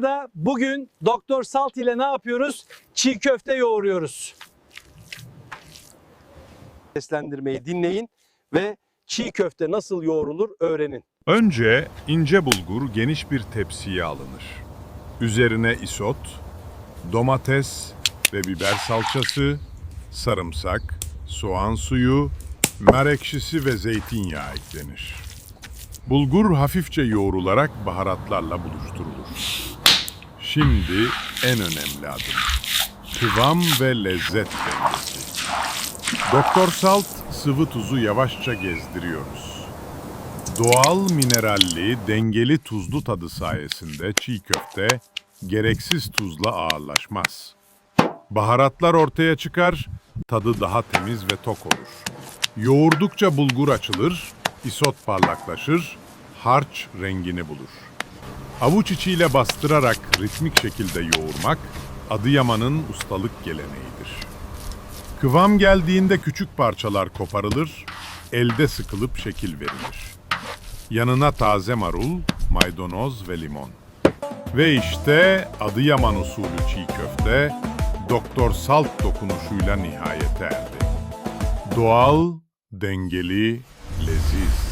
da bugün Doktor Salt ile ne yapıyoruz? Çiğ köfte yoğuruyoruz. Seslendirmeyi dinleyin ve çiğ köfte nasıl yoğrulur öğrenin. Önce ince bulgur geniş bir tepsiye alınır. Üzerine isot, domates ve biber salçası, sarımsak, soğan suyu, nar ekşisi ve zeytinyağı eklenir. Bulgur hafifçe yoğrularak baharatlarla buluşturulur. Şimdi en önemli adım. Kıvam ve lezzet dengesi. Doktor Salt sıvı tuzu yavaşça gezdiriyoruz. Doğal mineralli, dengeli tuzlu tadı sayesinde çiğ köfte gereksiz tuzla ağırlaşmaz. Baharatlar ortaya çıkar, tadı daha temiz ve tok olur. Yoğurdukça bulgur açılır, isot parlaklaşır, harç rengini bulur. Avuç içiyle bastırarak ritmik şekilde yoğurmak, Adıyaman'ın ustalık geleneğidir. Kıvam geldiğinde küçük parçalar koparılır, elde sıkılıp şekil verilir. Yanına taze marul, maydanoz ve limon. Ve işte Adıyaman usulü çiğ köfte, Doktor Salt dokunuşuyla nihayete erdi. Doğal, dengeli, leziz.